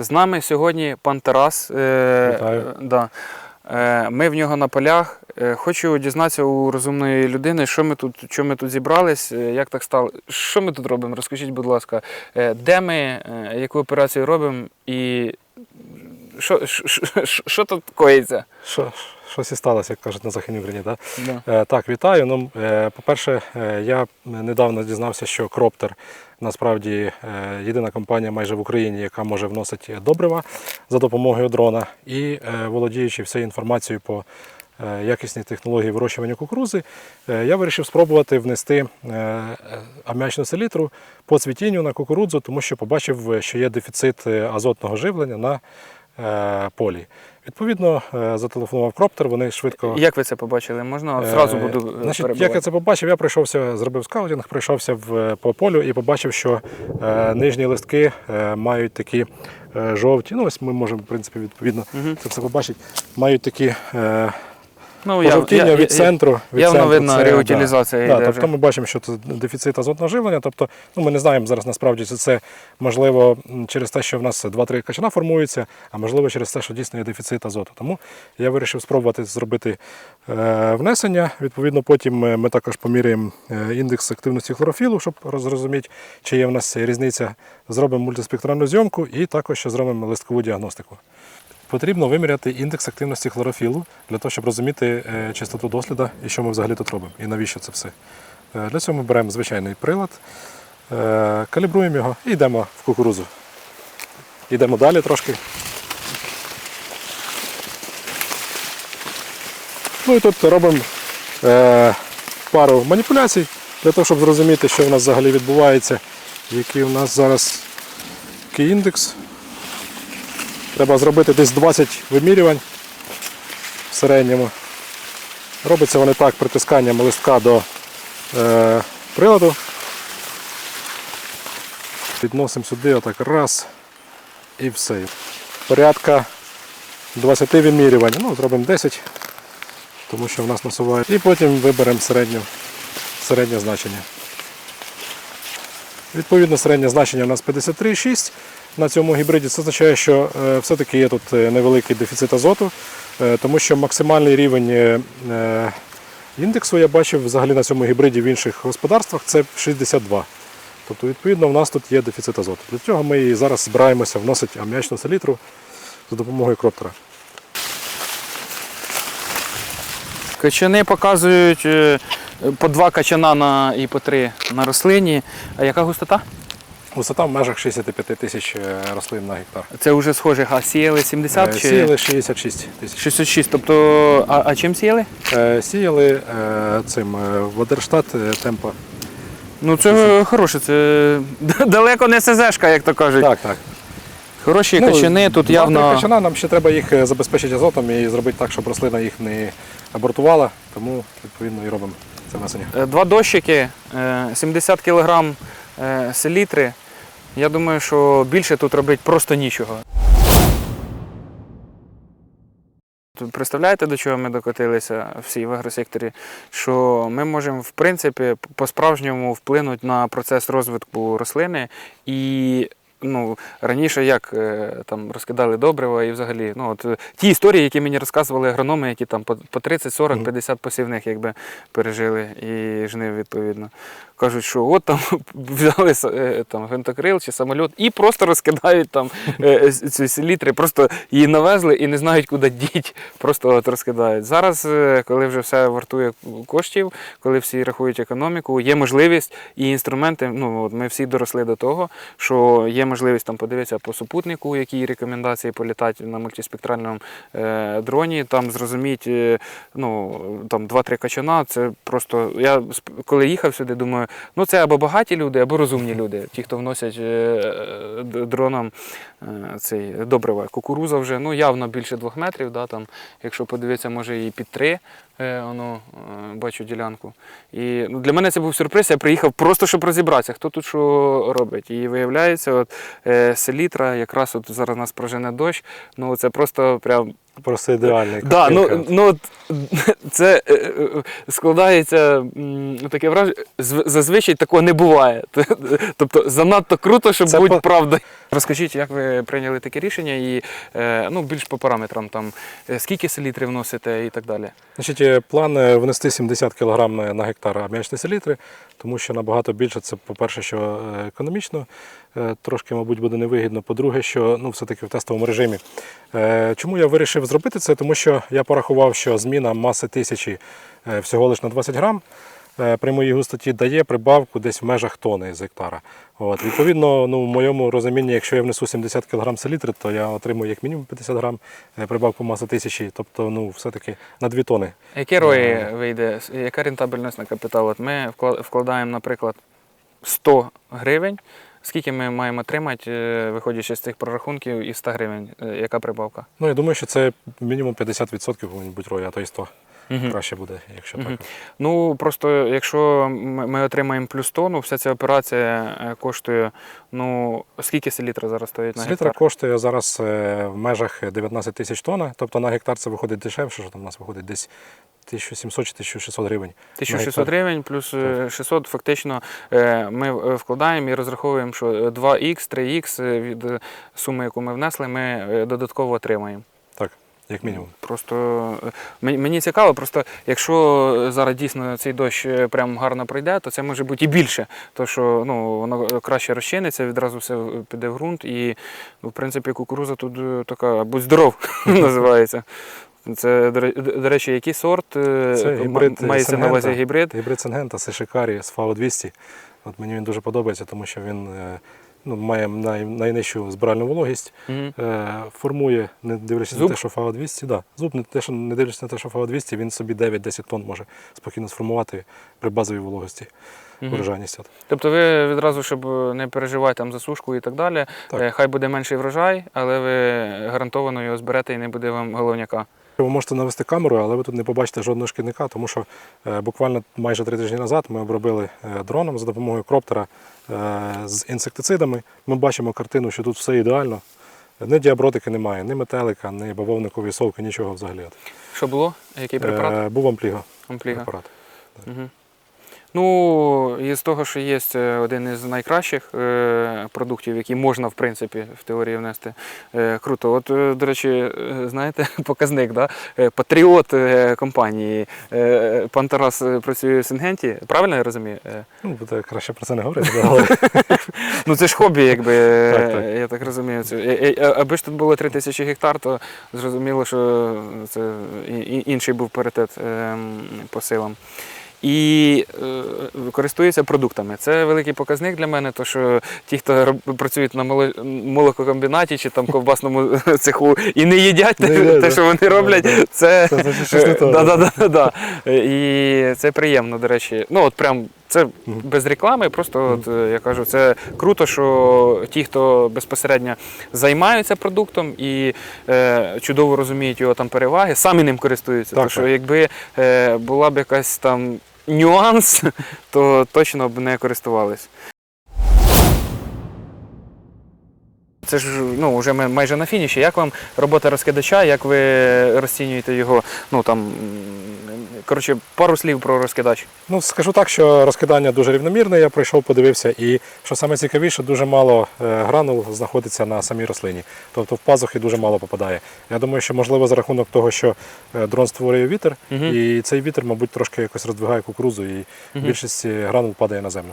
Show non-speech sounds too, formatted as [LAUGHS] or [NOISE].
З нами сьогодні пан Тарас. Е, Вітаю. е, Да. Е, Ми в нього на полях. Хочу дізнатися у розумної людини, що ми тут, що ми тут зібрались, як так стало. Що ми тут робимо? Розкажіть, будь ласка, де ми, яку операцію робимо і що, що, тут коїться? Що, щось і сталося, як кажуть на Західній Україні. Да? Да. Е, так, вітаю. Ну, е, по-перше, е, я недавно дізнався, що Кроптер насправді єдина компанія майже в Україні, яка може вносити добрива за допомогою дрона. І володіючи всією інформацією по якісній технології вирощування кукурузи, я вирішив спробувати внести аміачну селітру по цвітінню на кукурудзу, тому що побачив, що є дефіцит азотного живлення на полі. Відповідно, е, зателефонував Кроптер, вони швидко. Як ви це побачили? Можна зразу Е, буду Значить, перебувати. як я це побачив, я пройшовся, зробив скаутинг, пройшовся в, по полю і побачив, що е, нижні листки е, мають такі е, жовті. Ну, ось ми можемо, в принципі, відповідно угу. це все побачити. Мають такі е, Ну, пожовтіння я- я- від центру. Від явно центру видно, це, реутилізація Да, йде да, тобто ми бачимо, що це дефіцит азотного живлення. Тобто, ну, ми не знаємо зараз насправді, чи це можливо через те, що в нас 2-3 качана формуються, а можливо через те, що дійсно є дефіцит азоту. Тому я вирішив спробувати зробити е, внесення. Відповідно, потім е, ми також поміряємо е, індекс активності хлорофілу, щоб зрозуміти, чи є в нас різниця. Зробимо мультиспектральну зйомку і також ще зробимо листкову діагностику. Потрібно виміряти індекс активності хлорофілу для того, щоб розуміти е, чистоту досліда і що ми взагалі тут робимо, і навіщо це все. Е, Для цього ми беремо звичайний прилад, е, калібруємо його і йдемо в кукурузу. Йдемо далі трошки. Ну і тут робимо пару маніпуляцій для того, щоб зрозуміти, що в нас взагалі відбувається, який у нас зараз який індекс. Треба зробити десь 20 вимірювань в середньому. Робиться вони так притисканням листка до е, приладу. Підносимо сюди, отак раз і все. Порядка 20 вимірювань. Ну, зробимо 10, тому що в нас насуває. І потім виберемо середню, середнє значення. Відповідно, середнє значення у нас 53,6 на цьому гібриді. Це означає, що е, все-таки є тут е, невеликий дефіцит азоту, е, тому що максимальний рівень індексу я бачив взагалі на цьому гібриді в інших господарствах це 62. Тобто, відповідно, у нас тут є дефіцит азоту. Для цього ми і зараз збираємося вносити аміачну селітру за допомогою кроптера. Качани показують по два качана на, і по три на рослині. А яка густота? Висота в межах 65 тисяч е, рослин на гектар. Це вже схоже, а сіяли 70 Е, чи Сіяли 66 тисяч. 66. Тобто, а, а чим сіяли? Е, Сіяли цим Вадерштат е, темпа. Ну це хороше, це [LAUGHS] далеко не СЗшка, як то кажуть. Так, так. Хороші качани, тут явно. качана, нам ще треба їх забезпечити азотом і зробити так, щоб рослина їх не абортувала, тому відповідно і робимо це внесення. Два дощики, е, 70 кг е, селітри. Я думаю, що більше тут робити просто нічого. Представляєте, до чого ми докотилися всі в агросекторі? Що ми можемо, в принципі, по-справжньому вплинути на процес розвитку рослини і. Ну, раніше як е, там розкидали добрива і взагалі, ну от е, ті історії, які мені розказували агрономи, які там по, по 30, 40, Мгм. 50 посівних якби пережили і жнив відповідно. Кажуть, що от там [LAUGHS] взяли с- е, там гвинтокрил чи самоліт і просто розкидають там е, ці селітри, просто її навезли і не знають, куди діть, просто от розкидають. Зараз, е, коли вже все вартує коштів, коли всі рахують економіку, є можливість і інструменти. Ну от ми всі доросли до того, що є можливість там подивитися по супутнику, які рекомендації політати на мультиспектральному е, дроні, там зрозуміти, е, ну там 2-3 качана. Це просто я коли їхав сюди, думаю, ну це або багаті люди, або розумні люди. Ті, хто вносять е, дроном е, цей добрива. Кукуруза вже ну явно більше двох метрів. Да, там, якщо подивитися, може і під три. Воно е, бачу ділянку. І ну, для мене це був сюрприз. Я приїхав просто щоб розібратися, хто тут що робить. І виявляється, от селітра, якраз от зараз нас прожене дощ. Ну це просто прям Просто ідеальний. Да, ну, ну, [LAUGHS] це е, е, складається таке враження, зв- зазвичай такого не буває. [LAUGHS] Тобто занадто круто, щоб Це бути по- правдою. Розкажіть, як ви прийняли таке рішення і е, ну, більш по параметрам, там, е, скільки селітри вносите і так далі. Значить, е, план внести 70 кг на гектар аміачної селітри, тому що набагато більше це, по-перше, що економічно, трошки, мабуть, буде невигідно. По-друге, що ну, все-таки в тестовому режимі. Чому я вирішив зробити це? Тому що я порахував, що зміна маси тисячі всього лише на 20 грам. Е, При моїй густоті дає прибавку десь в межах тони з гектара. От, відповідно, ну, в моєму розумінні, якщо я внесу 70 кг селітри, то я отримую як мінімум 50 грам е, прибавку маси тисячі, тобто ну, все-таки на 2 тони. Яке рої вийде, яка рентабельність на капітал? От ми вкладаємо, наприклад, 100 гривень. Скільки ми маємо отримати, е, виходячи з цих прорахунків, і 100 гривень? Е, Яка прибавка? Ну, я думаю, що це мінімум 50% повинні бути рої, а то й 100. Мгм. Краще буде, якщо Мгм. так. Ну просто якщо ми ми отримаємо плюс тонну, вся ця операція е, коштує. Ну скільки селітра зараз стоїть на Селітра гектар? коштує зараз е, в межах 19 тисяч тонн, тобто на гектар це виходить дешевше, що там у нас виходить десь 1700 чи 1600 гривень. 1600 гривень плюс е, 600, фактично е, ми е, вкладаємо і розраховуємо, що е, 2х, 3х е, від суми, яку ми внесли, ми додатково отримаємо. Як мінімум. Просто е, мені цікаво, просто якщо зараз дійсно цей дощ е, прям гарно пройде, то це може бути і більше. То що ну, воно краще розчиниться, відразу все піде в ґрунт. І, ну, в принципі, кукуруза тут е, така будь здоров [LAUGHS] називається. Це, до речі, який сорт е, Це гібрид мається на увазі гібрид? Гібрид Сингента Сишикарі з FAO 200. От мені він дуже подобається, тому що він е, ну, має най, найнижчу збиральну вологість, е, формує, не дивлячись Зуб? на те, що FAO 200, да, зуб не те, що не дивлячись на те, що FAO 200, він собі 9-10 тонн може спокійно сформувати при базовій вологості, урожайність. Тобто ви відразу, щоб не переживати там за сушку і так далі, Так. е, хай буде менший врожай, але ви гарантовано його зберете і не буде вам головняка. Ви можете навести камеру, але ви тут не побачите жодного шкідника, тому що е, буквально майже три тижні назад ми обробили е, дроном за допомогою кроптера е, з інсектицидами. Ми бачимо картину, що тут все ідеально. Ні діабротики немає, ні метелика, ні бавовникової совки, нічого взагалі. Що було? Який препарат? Був ампліга Ампліга. препарат. Угу. Ну, і з того, що є е, один із найкращих е, продуктів, які можна, в принципі, в теорії внести. Е, круто. От, до речі, знаєте, [LAUGHS] показник, да? Патріот компанії. Пан Тарас працює в Сингенті, правильно я розумію? Ну, буде краще про це не говорити, але [LAUGHS] Ну це ж хобі, якби [LAUGHS] я так розумію. Аби ж тут було 3 тисячі гектар, то зрозуміло, що це інший був паритет ем, по силам. І е, користуються продуктами. Це великий показник для мене, то що ті, хто працюють на моло- молококомбінаті чи там ковбасному [LAUGHS] цеху і не їдять [LAUGHS] те, що вони роблять, це. [LAUGHS] І це приємно, до речі. Ну, от прям це без реклами, просто от, е, я кажу, це круто, що ті, хто безпосередньо займаються продуктом і е, чудово розуміють його там переваги, самі ним користуються. Так, Тому що якби е, була б якась там нюанс, [LAUGHS] то точно б не користувались. Це ж ну, вже ми майже на фініші. Як вам робота розкидача, як ви розцінюєте його? Ну там коротше, пару слів про розкидач. Ну, скажу так, що розкидання дуже рівномірне, я пройшов, подивився, і що саме цікавіше, дуже мало е, гранул знаходиться на самій рослині. Тобто в пазухи дуже мало попадає. Я думаю, що можливо за рахунок того, що е, дрон створює вітер, угу. і цей вітер, мабуть, трошки якось роздвигає кукурузу, і більшість е, гранул падає на землю.